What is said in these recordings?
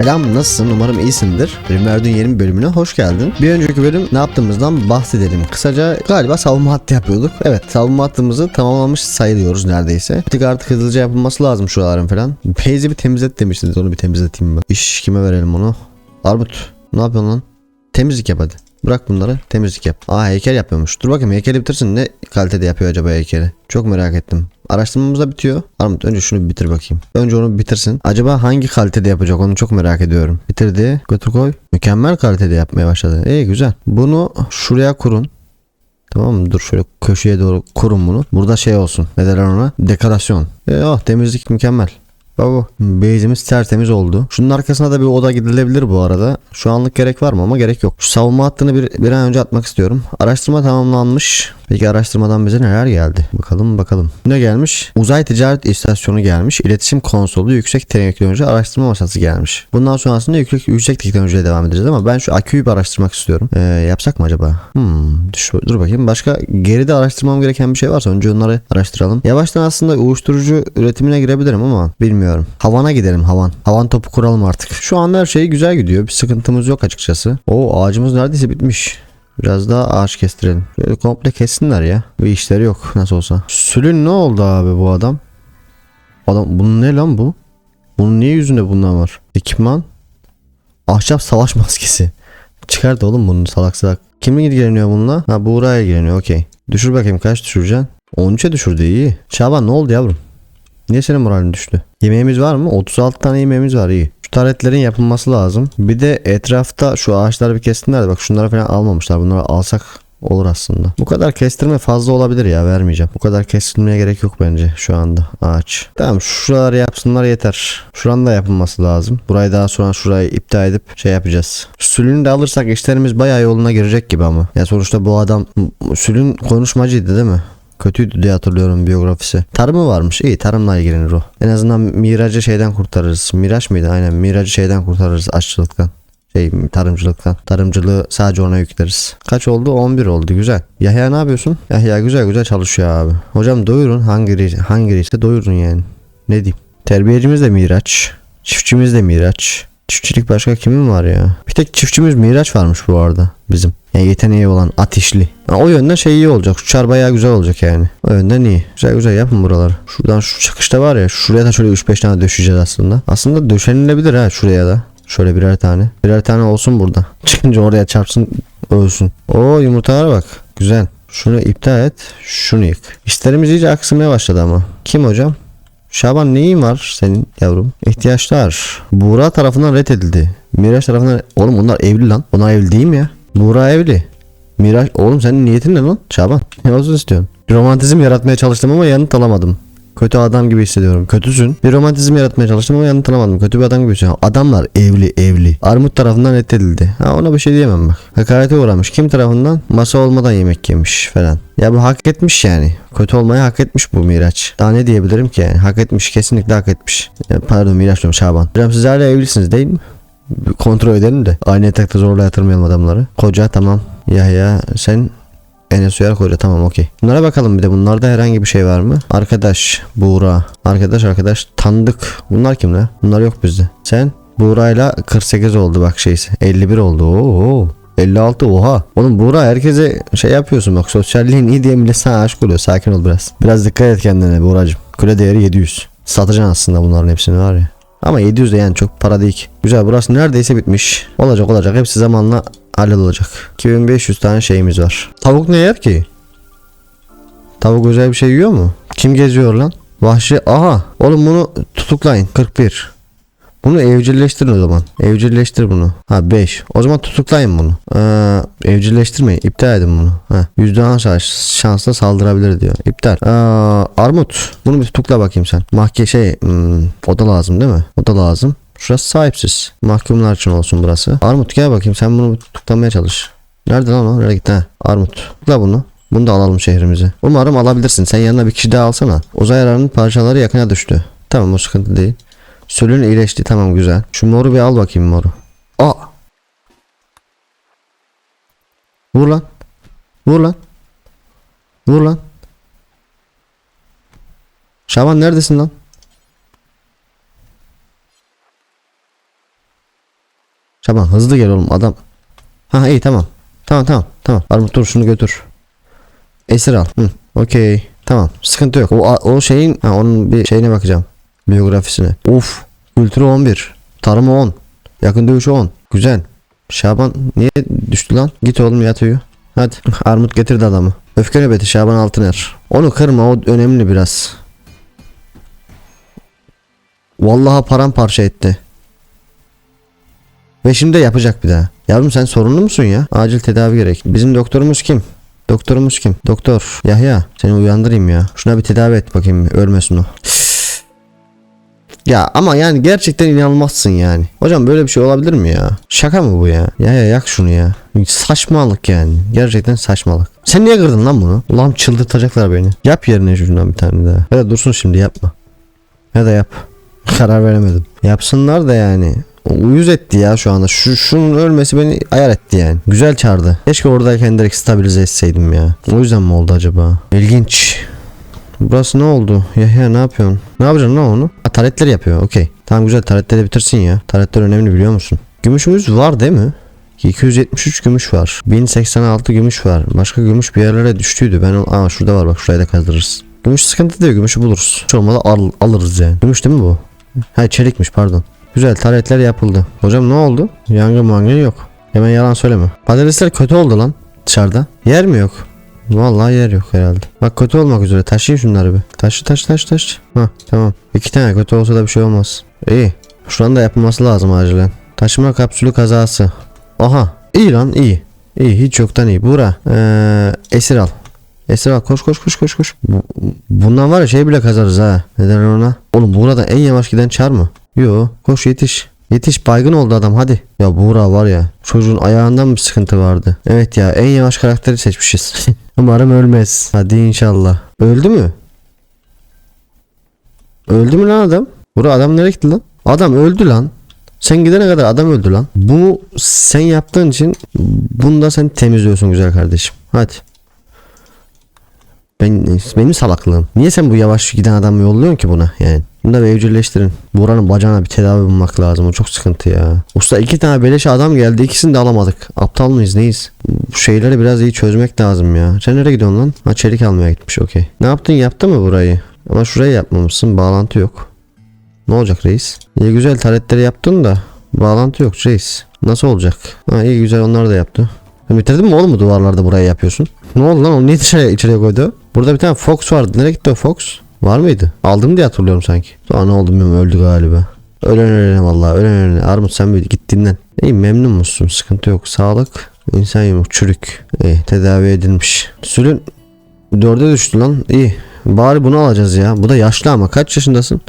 Selam nasılsın umarım iyisindir. Yeni bir bölümüne hoş geldin. Bir önceki bölüm ne yaptığımızdan bahsedelim. Kısaca galiba savunma hattı yapıyorduk. Evet savunma hattımızı tamamlamış sayılıyoruz neredeyse. Bir tık artık hızlıca yapılması lazım şuraların falan. Base'i bir temizlet demiştiniz onu bir temizleteyim mi? İş kime verelim onu? Armut ne yapıyorsun lan? Temizlik yap hadi. Bırak bunları temizlik yap. Aa heykel yapıyormuş. Dur bakayım heykeli bitirsin. Ne kalitede yapıyor acaba heykeli? Çok merak ettim. Araştırmamız da bitiyor. Armut önce şunu bitir bakayım. Önce onu bitirsin. Acaba hangi kalitede yapacak onu çok merak ediyorum. Bitirdi. Götür koy. Mükemmel kalitede yapmaya başladı. İyi güzel. Bunu şuraya kurun. Tamam mı? Dur şöyle köşeye doğru kurun bunu. Burada şey olsun. Ne derler ona? Dekorasyon. E, oh temizlik mükemmel. Baba base'imiz tertemiz oldu. Şunun arkasına da bir oda gidilebilir bu arada. Şu anlık gerek var mı ama gerek yok. Şu savunma hattını bir, bir an önce atmak istiyorum. Araştırma tamamlanmış. Peki araştırmadan bize neler geldi? Bakalım bakalım. Ne gelmiş? Uzay ticaret istasyonu gelmiş. İletişim konsolu, yüksek teknoloji araştırma masası gelmiş. Bundan sonrasında yüksek, yüksek teknolojiye devam edeceğiz ama ben şu aküyü bir araştırmak istiyorum. Ee, yapsak mı acaba? Hmm, düş, dur bakayım. Başka geride araştırmam gereken bir şey varsa önce onları araştıralım. Yavaştan aslında uyuşturucu üretimine girebilirim ama bilmiyorum. Havana gidelim havan. Havan topu kuralım artık. Şu an her şey güzel gidiyor. Bir sıkıntımız yok açıkçası. O ağacımız neredeyse bitmiş. Biraz daha ağaç kestirelim. Böyle komple kessinler ya. Bir işleri yok nasıl olsa. Sülün ne oldu abi bu adam? Adam bunun ne lan bu? Bunun niye yüzünde bundan var? Ekipman. Ahşap savaş maskesi. Çıkart oğlum bunu salak salak. Kim ilgileniyor bununla? Ha Buğra ilgileniyor okey. Düşür bakayım kaç düşüreceksin? 13'e düşürdü iyi. Şaban ne oldu yavrum? Niye senin moralin düştü? Yemeğimiz var mı? 36 tane yemeğimiz var iyi. Şu taretlerin yapılması lazım. Bir de etrafta şu ağaçları bir kessinler de bak şunları falan almamışlar. Bunları alsak olur aslında. Bu kadar kestirme fazla olabilir ya vermeyeceğim. Bu kadar kestirmeye gerek yok bence şu anda ağaç. Tamam şuraları yapsınlar yeter. Şuranın da yapılması lazım. Burayı daha sonra şurayı iptal edip şey yapacağız. Sülünü de alırsak işlerimiz bayağı yoluna girecek gibi ama. Ya sonuçta bu adam Sülün konuşmacıydı değil mi? Kötüydü diye hatırlıyorum biyografisi. Tarımı varmış. İyi tarımla ilgilenir o. En azından Miracı şeyden kurtarırız. Miraç mıydı? Aynen Miracı şeyden kurtarırız aşçılıktan. Şey tarımcılıktan. Tarımcılığı sadece ona yükleriz. Kaç oldu? 11 oldu. Güzel. Yahya ne yapıyorsun? Yahya güzel güzel çalışıyor abi. Hocam doyurun. Hangi hangi ise doyurun yani. Ne diyeyim? Terbiyecimiz de Miraç. Çiftçimiz de Miraç. Çiftçilik başka kimin var ya? Bir tek çiftçimiz Miraç varmış bu arada bizim. Yani yeteneği olan ateşli. Ha, o yönden şey iyi olacak. Şu çar bayağı güzel olacak yani. O yönden iyi. Güzel güzel yapın buraları. Şuradan şu çıkışta var ya. Şuraya da şöyle 3-5 tane döşeceğiz aslında. Aslında döşenilebilir ha şuraya da. Şöyle birer tane. Birer tane olsun burada. Çıkınca oraya çarpsın ölsün. Oo yumurtalara bak. Güzel. Şunu iptal et. Şunu yık. İşlerimiz iyice aksımaya başladı ama. Kim hocam? Şaban neyin var senin yavrum? İhtiyaçlar. Buğra tarafından reddedildi. Miraç tarafından... Oğlum bunlar evli lan. Onlar evli değil mi ya? Buğra evli. Miraç... Oğlum senin niyetin ne lan? Şaban. Ne olsun istiyorsun? Romantizm yaratmaya çalıştım ama yanıt alamadım. Kötü adam gibi hissediyorum. Kötüsün. Bir romantizm yaratmaya çalıştım ama yanıt alamadım. Kötü bir adam gibi hissediyorum. Adamlar evli evli. Armut tarafından reddedildi. Ha ona bir şey diyemem bak. Hakarete uğramış. Kim tarafından? Masa olmadan yemek yemiş falan. Ya bu hak etmiş yani. Kötü olmayı hak etmiş bu Miraç. Daha ne diyebilirim ki yani? Hak etmiş. Kesinlikle hak etmiş. Ya, pardon Miraç diyorum Şaban. Hocam siz hala evlisiniz değil mi? Bir kontrol edelim de. Aynı yatakta zorla yatırmayalım adamları. Koca tamam. Yahya sen Enes Uyar Koca tamam okey. Bunlara bakalım bir de bunlarda herhangi bir şey var mı? Arkadaş Buğra. Arkadaş arkadaş tanıdık. Bunlar kim lan? Bunlar yok bizde. Sen Buğra'yla 48 oldu bak şeysi. 51 oldu. Oo. 56 oha. Oğlum Buğra herkese şey yapıyorsun bak sosyalliğin iyi diye millet sana aşık oluyor. Sakin ol biraz. Biraz dikkat et kendine Buğra'cığım. Kule değeri 700. Satacaksın aslında bunların hepsini var ya. Ama 700 de yani çok para değil ki. Güzel burası neredeyse bitmiş. Olacak olacak. Hepsi zamanla hallolacak. 2500 tane şeyimiz var. Tavuk ne yer ki? Tavuk özel bir şey yiyor mu? Kim geziyor lan? Vahşi. Aha. Oğlum bunu tutuklayın. 41. Bunu evcilleştirin o zaman. Evcilleştir bunu. Ha 5. O zaman tutuklayın bunu. Ee, evcilleştirmeyin. İptal edin bunu. Ha, %10 şans, şansla saldırabilir diyor. İptal. Ee, Armut. Bunu bir tutukla bakayım sen. Mahke şey. Hmm, o da lazım değil mi? O da lazım. Şurası sahipsiz. Mahkumlar için olsun burası. Armut gel bakayım sen bunu tutuklamaya çalış. Nerede lan o? Nereye gitti? Ha, Armut. Tutukla bunu. Bunu da alalım şehrimize. Umarım alabilirsin. Sen yanına bir kişi daha alsana. Uzay ararının parçaları yakına düştü. Tamam o sıkıntı değil. Sölün iyileşti tamam güzel. Şu moru bir al bakayım moru. Aa. Vur lan. Vur lan. Vur lan. Şaban neredesin lan? Şaban hızlı gel oğlum adam. Ha iyi tamam. Tamam tamam tamam. Armut dur şunu götür. Esir al. Hı, okey. Tamam sıkıntı yok. O, o şeyin ha, onun bir şeyine bakacağım. Biyografisine. Uf. Kültürü 11. Tarımı 10. Yakın dövüşü 10. Güzel. Şaban niye düştü lan? Git oğlum yat uyu. Hadi. Armut getirdi adamı. Öfke nöbeti Şaban Altıner. Onu kırma o önemli biraz. Vallahi paramparça etti. Ve şimdi de yapacak bir daha. Yavrum sen sorunlu musun ya? Acil tedavi gerek. Bizim doktorumuz kim? Doktorumuz kim? Doktor. Yahya. Seni uyandırayım ya. Şuna bir tedavi et bakayım. Ölmesin o. Ya ama yani gerçekten inanılmazsın yani. Hocam böyle bir şey olabilir mi ya? Şaka mı bu ya? Ya ya yak şunu ya. Saçmalık yani. Gerçekten saçmalık. Sen niye kırdın lan bunu? Ulan çıldırtacaklar beni. Yap yerine şundan bir tane daha. Ya da dursun şimdi yapma. Ya da yap. Karar veremedim. Yapsınlar da yani. Uyuz etti ya şu anda. Şu şunun ölmesi beni ayar etti yani. Güzel çağırdı. Keşke oradayken direkt stabilize etseydim ya. O yüzden mi oldu acaba? İlginç. Burası ne oldu? Yahya ne yapıyorsun? Ne yapacaksın lan onu? Ha taretler yapıyor. Okey. Tamam güzel taretleri bitirsin ya. Taretler önemli biliyor musun? Gümüşümüz var değil mi? 273 gümüş var. 1086 gümüş var. Başka gümüş bir yerlere düştüydü. Ben o... Aa şurada var bak şurayı da kazdırırız. Gümüş sıkıntı değil. Gümüşü buluruz. Hiç olmadı al, alırız yani. Gümüş değil mi bu? Ha çelikmiş pardon. Güzel taretler yapıldı. Hocam ne oldu? Yangın mangın yok. Hemen yalan söyleme. Patatesler kötü oldu lan dışarıda. Yer mi yok? Vallahi yer yok herhalde. Bak kötü olmak üzere. Taşıyın şunları bir. Taşı taş taş taş. Ha tamam. İki tane kötü olsa da bir şey olmaz. İyi. Şuranın da yapılması lazım acilen. Taşıma kapsülü kazası. Aha. iyi lan iyi. İyi hiç yoktan iyi. Bura. Ee, esir al. Esir al koş koş koş koş koş. Bu- Bundan var ya şey bile kazarız ha. Neden ona? Oğlum burada en yavaş giden çar mı? Yo koş yetiş. Yetiş baygın oldu adam hadi. Ya Buğra var ya çocuğun ayağından bir sıkıntı vardı. Evet ya en yavaş karakteri seçmişiz. Umarım ölmez. Hadi inşallah. Öldü mü? Öldü mü lan adam? Buğra adam nereye gitti lan? Adam öldü lan. Sen gidene kadar adam öldü lan. Bunu sen yaptığın için bunu da sen temizliyorsun güzel kardeşim. Hadi. Ben, benim salaklığım. Niye sen bu yavaş giden adamı yolluyorsun ki buna yani? Bunu da bir evcilleştirin. Buranın bacağına bir tedavi bulmak lazım. O çok sıkıntı ya. Usta iki tane beleş adam geldi. ikisini de alamadık. Aptal mıyız neyiz? Bu şeyleri biraz iyi çözmek lazım ya. Sen nereye gidiyorsun lan? Ha çelik almaya gitmiş okey. Ne yaptın yaptı mı burayı? Ama şurayı yapmamışsın. Bağlantı yok. Ne olacak reis? İyi güzel taretleri yaptın da bağlantı yok reis. Nasıl olacak? Ha iyi güzel onlar da yaptı. Ha, Bitirdin mi oğlum bu duvarlarda burayı yapıyorsun? Ne oldu lan o niye dışarıya içeriye koydu? Burada bir tane Fox vardı. Nereye gitti o Fox? Var mıydı? Aldım diye hatırlıyorum sanki. Sonra ne oldu bilmiyorum öldü galiba. Ölen ölene vallahi ölen ölene. Armut sen böyle git dinlen. İyi memnun musun? Sıkıntı yok. Sağlık. İnsan yumruk çürük. İyi tedavi edilmiş. Sülün dörde düştü lan. İyi. Bari bunu alacağız ya. Bu da yaşlı ama kaç yaşındasın?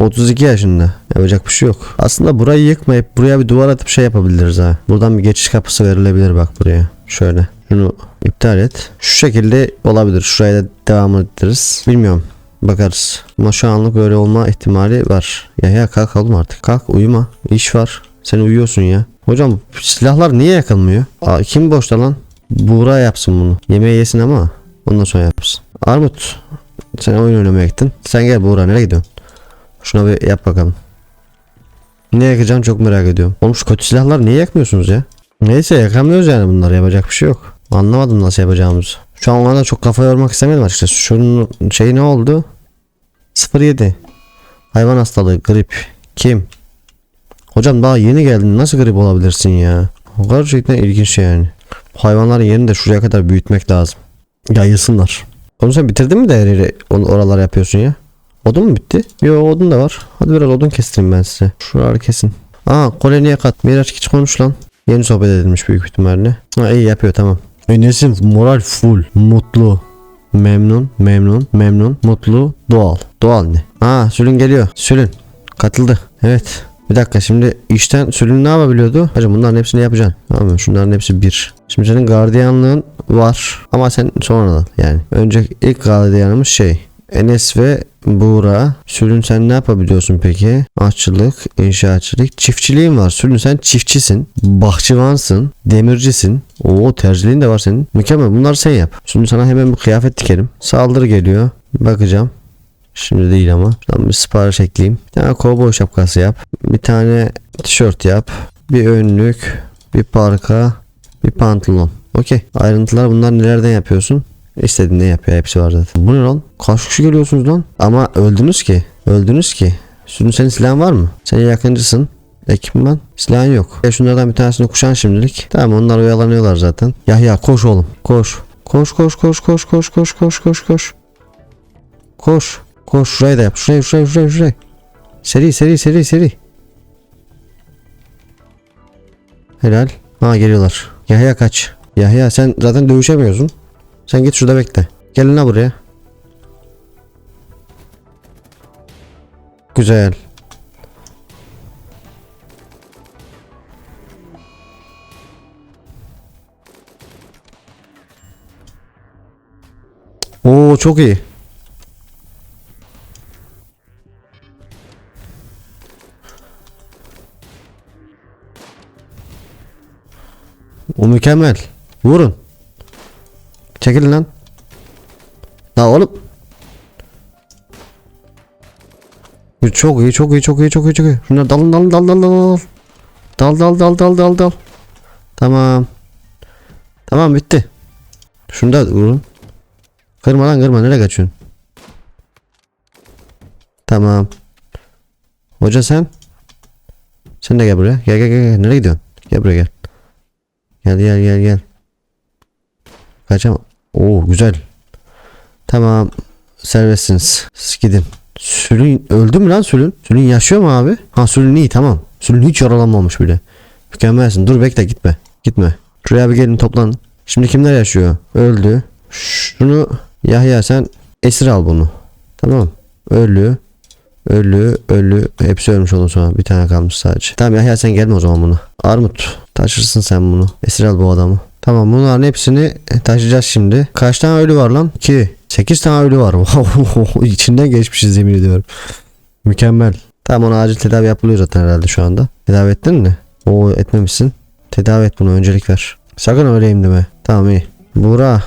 32 yaşında. Yapacak bir şey yok. Aslında burayı yıkmayıp buraya bir duvar atıp şey yapabiliriz ha. Buradan bir geçiş kapısı verilebilir bak buraya. Şöyle. Şunu iptal et. Şu şekilde olabilir. Şuraya da devam ederiz. Bilmiyorum. Bakarız. Ama şu anlık öyle olma ihtimali var. Ya ya kalk oğlum artık. Kalk uyuma. İş var. Sen uyuyorsun ya. Hocam silahlar niye yakılmıyor? Aa, kim boşta lan? Buğra yapsın bunu. Yemeği yesin ama ondan sonra yapsın. Armut sen oyun oynamaya gittin. Sen gel Buğra nereye gidiyorsun? Şuna bir yap bakalım. Ne yakacağım çok merak ediyorum. Oğlum şu kötü silahlar niye yakmıyorsunuz ya? Neyse yakamıyoruz yani bunları yapacak bir şey yok. Anlamadım nasıl yapacağımızı. Şu an ona da çok kafa yormak istemedim açıkçası. Şunun şey ne oldu? 07. Hayvan hastalığı, grip. Kim? Hocam daha yeni geldin. Nasıl grip olabilirsin ya? O gerçekten ilginç yani. Hayvanların yerini de şuraya kadar büyütmek lazım. Yayılsınlar. Oğlum sen bitirdin mi de her yeri or- oralar yapıyorsun ya? Odun mu bitti? Yo odun da var. Hadi biraz odun kestireyim ben size. Şuraları kesin. Aa koloniye kat. Miraç hiç konuş lan. Yeni sohbet edilmiş büyük ihtimalle. Ha iyi yapıyor tamam. E nesin? Moral full. Mutlu. Memnun, memnun, memnun, mutlu, doğal. Doğal ne? Aa Sülün geliyor. Sülün. Katıldı. Evet. Bir dakika şimdi işten Sülün ne yapabiliyordu? Hacım bunların hepsini yapacaksın. Tamam mı? Şunların hepsi bir. Şimdi senin gardiyanlığın var. Ama sen sonradan yani. Önce ilk gardiyanımız şey. Enes ve Buğra. Sülün sen ne yapabiliyorsun peki? Aşçılık, inşaatçılık, çiftçiliğin var. Sülün sen çiftçisin, bahçıvansın, demircisin. Oo tercihliğin de var senin. Mükemmel bunları sen yap. Şimdi sana hemen bir kıyafet dikelim. Saldırı geliyor. Bakacağım. Şimdi değil ama. Şuradan bir sipariş ekleyeyim. Bir tane kovboy şapkası yap. Bir tane tişört yap. bir önlük, bir parka, bir pantolon. Okey. Ayrıntılar bunlar nelerden yapıyorsun? İstediğinde yapıyor. Hepsi var zaten. Bu ne lan? Kaç kişi geliyorsunuz lan? Ama öldünüz ki. Öldünüz ki. Şimdi senin silahın var mı? Sen yakıncısın. Ekipman. Silahın yok. Ya şunlardan bir tanesini kuşan şimdilik. Tamam onlar oyalanıyorlar zaten. Yahya koş oğlum. Koş. Koş koş koş koş koş koş koş koş koş. Koş. Koş şurayı da yap. Şurayı şurayı şurayı şurayı. Seri seri seri seri. Helal. Ha geliyorlar. Yahya kaç. Yahya sen zaten dövüşemiyorsun. Sen git şurada bekle. Gelin la buraya. Güzel. Oo çok iyi. O mükemmel. Vurun. Çekilin lan. La oğlum. Çok iyi, çok iyi, çok iyi, çok iyi, çok iyi. Şunlar dalın, dalın, dal, dal, dal, dal. Dal, dal, dal, dal, dal, dal. Tamam. Tamam bitti. Şunu da vurun. Kırma lan kırma. Nereye kaçıyorsun? Tamam. Hoca sen? Sen de gel buraya. Gel gel gel. gel. Nereye gidiyorsun? Gel buraya gel. Gel gel gel gel. Kaçam. Oo güzel. Tamam. Serbestsiniz. Siz gidin. Sülün öldü mü lan Sülün? Sülün yaşıyor mu abi? Ha Sülün iyi tamam. Sülün hiç yaralanmamış bile. Mükemmelsin. Dur bekle gitme. Gitme. Şuraya bir gelin toplan. Şimdi kimler yaşıyor? Öldü. Şunu Yahya sen esir al bunu. Tamam. Ölü. Ölü, ölü. Hepsi ölmüş oldu sonra. Bir tane kalmış sadece. Tamam Yahya sen gelme o zaman bunu. Armut. Taşırsın sen bunu. Esir al bu adamı. Tamam bunların hepsini taşıyacağız şimdi. Kaç tane ölü var lan? 2. 8 tane ölü var. İçinden geçmişiz yemin ediyorum. Mükemmel. Tamam ona acil tedavi yapılıyor zaten herhalde şu anda. Tedavi ettin mi? Oo etmemişsin. Tedavi et bunu öncelik ver. Sakın öyleyim deme. Tamam iyi. Buğra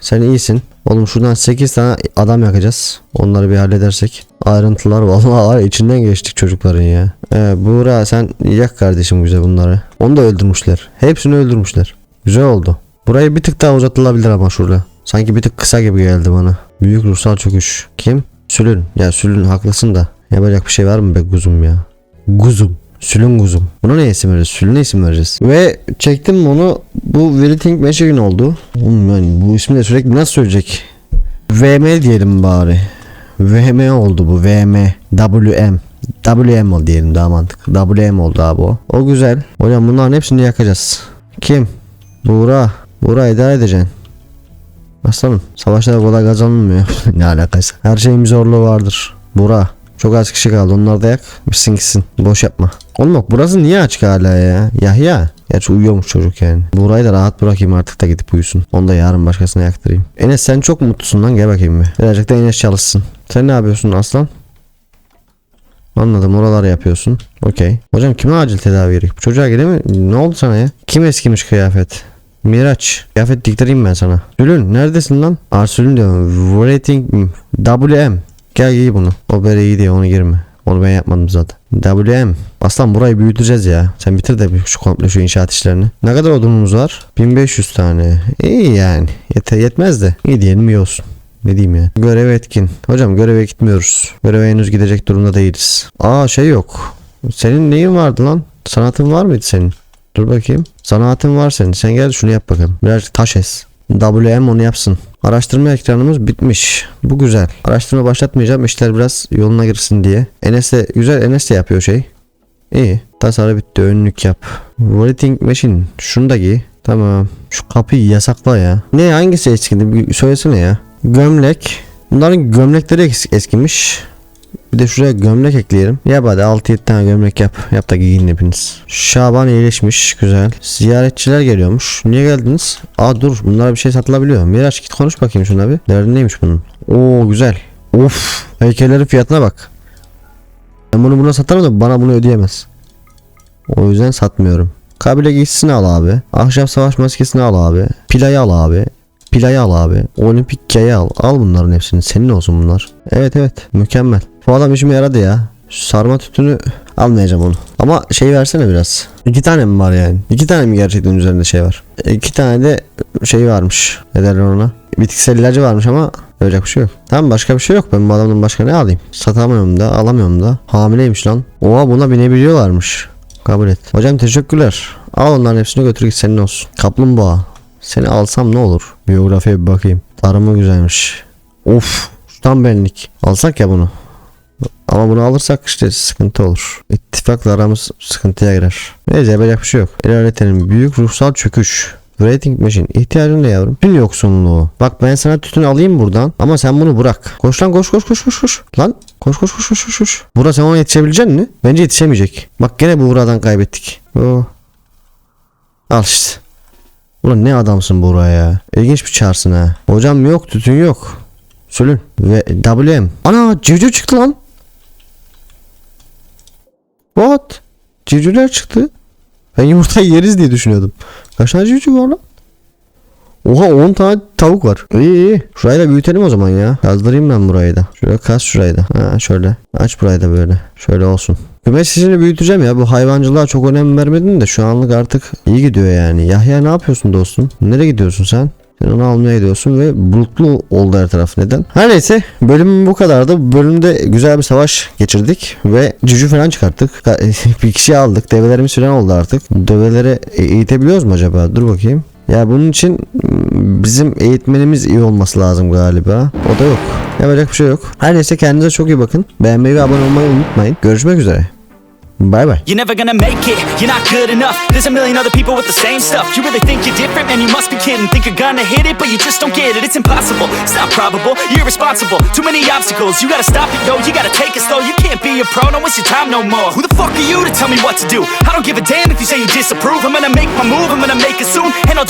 sen iyisin. Oğlum şuradan 8 tane adam yakacağız. Onları bir halledersek. Ayrıntılar vallahi içinden geçtik çocukların ya. Ee, Buğra sen yak kardeşim güzel bunları. Onu da öldürmüşler. Hepsini öldürmüşler. Güzel oldu. Burayı bir tık daha uzatılabilir ama şurada. Sanki bir tık kısa gibi geldi bana. Büyük ruhsal çöküş. Kim? Sülün. Ya Sülün haklısın da. Yapacak bir şey var mı be kuzum ya? Guzum. Sülün kuzum. Buna ne isim vereceğiz? Sülün'e isim vereceğiz. Ve çektim bunu. Bu Veriting Machine oldu. Oğlum yani bu ismi de sürekli nasıl söyleyecek? VM diyelim bari. VM oldu bu. VM. WM. WM oldu diyelim daha mantıklı. WM oldu abi o. O güzel. Hocam bunların hepsini yakacağız. Kim? Buğra. Buğra idare edeceksin. Aslanım savaşlar kolay kazanılmıyor. ne alakası? Her şeyin bir zorluğu vardır. Buğra. Çok az kişi kaldı. Onları da yak. Bitsin gitsin. Boş yapma. Oğlum bak burası niye açık hala ya? Yahya. Gerçi uyuyormuş çocuk yani. Burayı da rahat bırakayım artık da gidip uyusun. Onu da yarın başkasına yaktırayım. Enes sen çok mutlusun lan gel bakayım bir. Birazcık da Enes çalışsın. Sen ne yapıyorsun aslan? Anladım oraları yapıyorsun. Okey. Hocam kime acil tedavi gerek? Bu çocuğa gele mi? Ne oldu sana ya? Kim eskimiş kıyafet? Miraç. Kıyafet diktireyim ben sana. Sülün neredesin lan? Arsülün diyorum. Rating WM. Gel giy bunu. O böyle iyi diye onu girme. Onu ben yapmadım zaten. WM. Aslan burayı büyüteceğiz ya. Sen bitir de şu komple şu inşaat işlerini. Ne kadar odunumuz var? 1500 tane. İyi yani. Yete yetmez de. İyi diyelim iyi olsun. Ne diyeyim ya? Görev etkin. Hocam göreve gitmiyoruz. Göreve henüz gidecek durumda değiliz. Aa şey yok. Senin neyin vardı lan? Sanatın var mıydı senin? Dur bakayım. Sanatın var senin. Sen gel şunu yap bakalım. Birazcık taş es. WM onu yapsın. Araştırma ekranımız bitmiş. Bu güzel. Araştırma başlatmayacağım. İşler biraz yoluna girsin diye. Enes de güzel. Enes de yapıyor şey. İyi. Tasarı bitti. Önlük yap. Writing machine. Şunu da giy. Tamam. Şu kapıyı yasakla ya. Ne hangisi eskidi? Bir söylesene ya. Gömlek. Bunların gömlekleri es- eskimiş. Bir de şuraya gömlek ekleyelim. Yap hadi 6-7 tane gömlek yap. Yap da giyin hepiniz. Şaban iyileşmiş. Güzel. Ziyaretçiler geliyormuş. Niye geldiniz? Aa dur bunlara bir şey satılabiliyor. Miraç git konuş bakayım şuna bir. Derdi neymiş bunun? Oo güzel. Of. Heykellerin fiyatına bak. Ben bunu buna satarım da bana bunu ödeyemez. O yüzden satmıyorum. Kabile giysisini al abi. Ahşap savaş maskesini al abi. Pilayı al abi. Pilayı al abi. Olimpik kayı al. Al bunların hepsini. Senin olsun bunlar. Evet evet. Mükemmel. Bu adam işime yaradı ya. Şu sarma tütünü Almayacağım onu. Ama şey versene biraz. İki tane mi var yani? İki tane mi gerçekten üzerinde şey var? İki tane de şey varmış. Ne derler ona? Bitkisel ilacı varmış ama yapacak bir şey yok. Tamam başka bir şey yok. Ben bu adamdan başka ne alayım? Satamıyorum da alamıyorum da. Hamileymiş lan. Oha buna binebiliyorlarmış. Kabul et. Hocam teşekkürler. Al onların hepsini götür git senin olsun. Kaplumbağa. Seni alsam ne olur? Biyografiye bir bakayım. Tarımı güzelmiş. Of. Tam benlik. Alsak ya bunu. Ama bunu alırsak işte sıkıntı olur. İttifakla aramız sıkıntıya girer. Neyse yapacak bir şey yok. İlerletelim. Büyük ruhsal çöküş. Rating machine. İhtiyacın ne yavrum? Tütün yoksunluğu. Bak ben sana tütün alayım buradan. Ama sen bunu bırak. Koş lan koş koş koş koş koş. Lan koş koş koş koş koş koş. Bura sen ona yetişebilecek mi? Bence yetişemeyecek. Bak gene bu buradan kaybettik. Oh. Al işte. Ulan ne adamsın buraya. İlginç bir çağırsın ha. Hocam yok tütün yok. Sülün. Ve WM. Ana civciv çıktı lan. What? Civcivler çıktı. Ben yumurtayı yeriz diye düşünüyordum. Kaç tane civciv var lan? Oha 10 tane tavuk var. İyi iyi. Şurayı da büyütelim o zaman ya. Yazdırayım ben burayı da. Şöyle kas şurayı da. Ha şöyle. Aç burayı da böyle. Şöyle olsun. Kümes büyüteceğim ya. Bu hayvancılığa çok önem vermedin de şu anlık artık iyi gidiyor yani. Yahya ne yapıyorsun dostum? Nereye gidiyorsun sen? Sen onu almaya gidiyorsun ve bulutlu oldu her taraf. Neden? Her neyse bölüm bu kadardı. Bu bölümde güzel bir savaş geçirdik ve cücü falan çıkarttık. bir kişi aldık. Develerimiz falan oldu artık. Develeri e- eğitebiliyoruz mu acaba? Dur bakayım. Ya bunun için mm, bizim eğitmenimiz iyi olması lazım galiba. O da yok. Yapacak bir şey yok. Her neyse kendinize çok iyi bakın. Beğenmeyi ve abone olmayı unutmayın. Görüşmek üzere. Bay bay. You're never gonna make it, you're not good enough. There's a million other people with the same stuff. You really think you're different, man, you must be kidding. Think you're gonna hit it, but you just don't get it. It's impossible, it's not probable, you're irresponsible. Too many obstacles, you gotta stop it, yo. You gotta take it slow, you can't be a pro. Don't waste your time no more. Who the fuck are you to tell me what to do? I don't give a damn if you say you disapprove. I'm gonna make my move, I'm gonna make